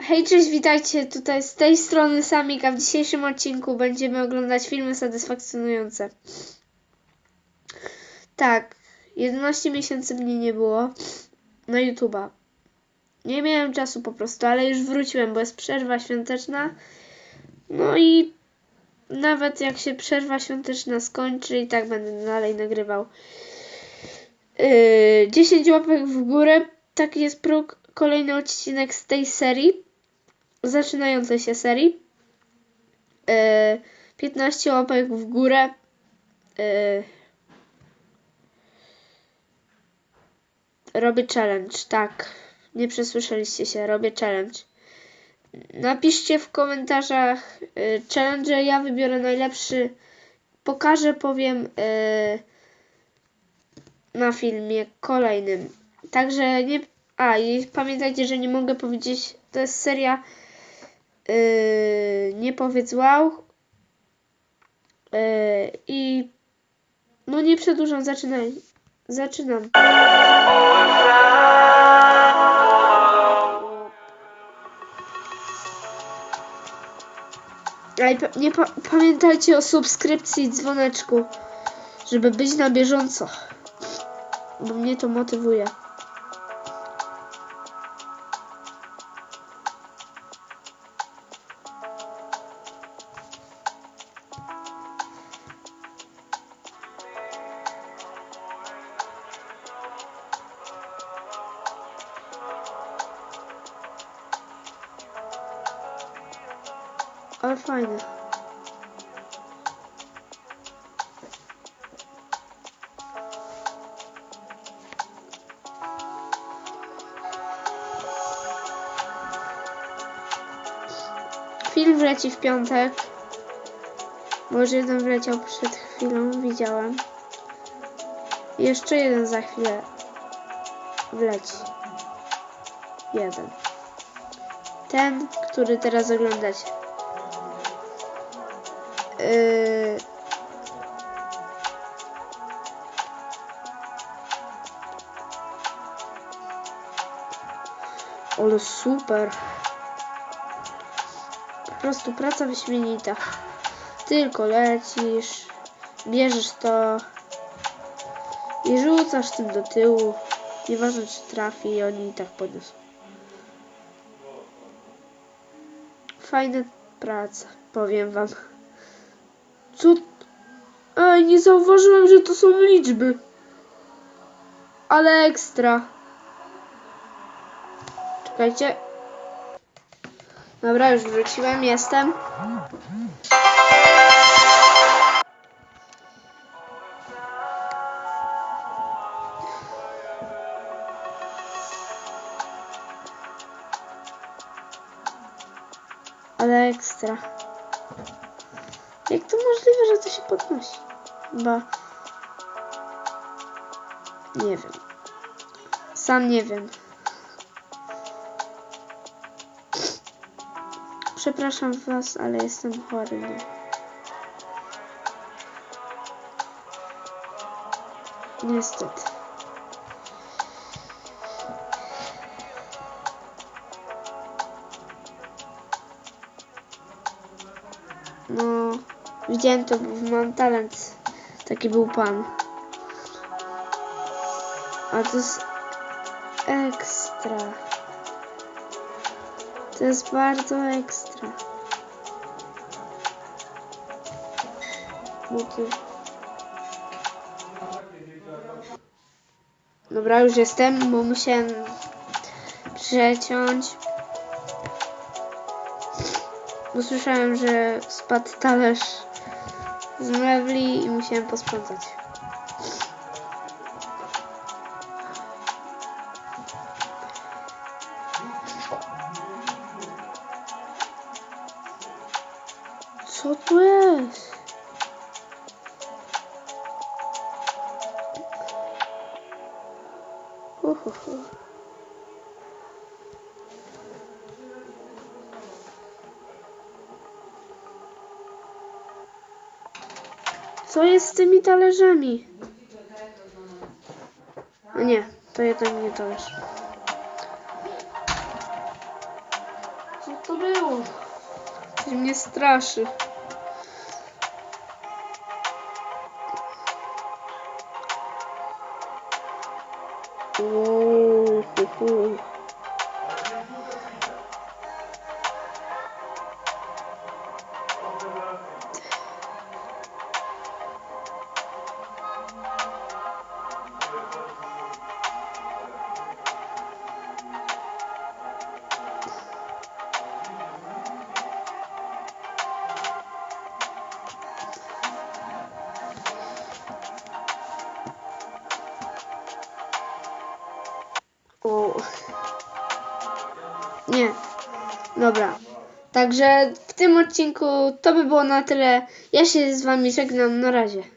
Hej, cześć, witajcie. Tutaj z tej strony Samika. W dzisiejszym odcinku będziemy oglądać filmy satysfakcjonujące. Tak, 11 miesięcy mnie nie było na YouTube'a. Nie miałem czasu po prostu, ale już wróciłem, bo jest przerwa świąteczna. No i nawet jak się przerwa świąteczna skończy, i tak będę dalej nagrywał. Yy, 10 łapek w górę. Taki jest próg. Kolejny odcinek z tej serii. Zaczynającej się serii. Yy, 15 łapek w górę. Yy, robię challenge, tak. Nie przesłyszeliście się, robię challenge. Napiszcie w komentarzach yy, challenge, ja wybiorę najlepszy. Pokażę, powiem na filmie kolejnym. Także nie. A, i pamiętajcie, że nie mogę powiedzieć. To jest seria. Yy, nie powiedz wow. Yy, I. No nie przedłużam, zaczynaj. Zaczynam. Nie pa- pamiętajcie o subskrypcji i dzwoneczku, żeby być na bieżąco. Bo mnie to motywuje. Ale fajne. Film wleci w piątek. Może jeden wleciał przed chwilą, widziałem. Jeszcze jeden za chwilę wleci. Jeden. Ten, który teraz oglądacie. Yy... Ale super. Po prostu praca wyśmienita. Tylko lecisz, bierzesz to i rzucasz tym do tyłu. Nieważne czy trafi, oni i tak podniosą. Fajna praca, powiem wam. Co? Ej, nie zauważyłem, że to są liczby. Ale ekstra. Czekajcie. Dobra, już wróciłem, jestem. Ale ekstra. Jak to możliwe, że to się podnosi? Chyba. Nie wiem. Sam nie wiem. Przepraszam was, ale jestem chory. Nie? Niestety. No, widziałem to, mam talent. Taki był pan. A to jest ekstra. To jest bardzo ekstra. Buty. Dobra, już jestem, bo musiałem przeciąć. Bo słyszałem, że spadł talerz z mebli i musiałem posprzątać. Co to jest? Hu, hu, hu. Co jest z tymi talerzami? No nie, to jednak nie talerz. Co to było? Coś mnie straszy. Uuu, O. Nie. Dobra. Także w tym odcinku to by było na tyle. Ja się z wami żegnam. Na razie.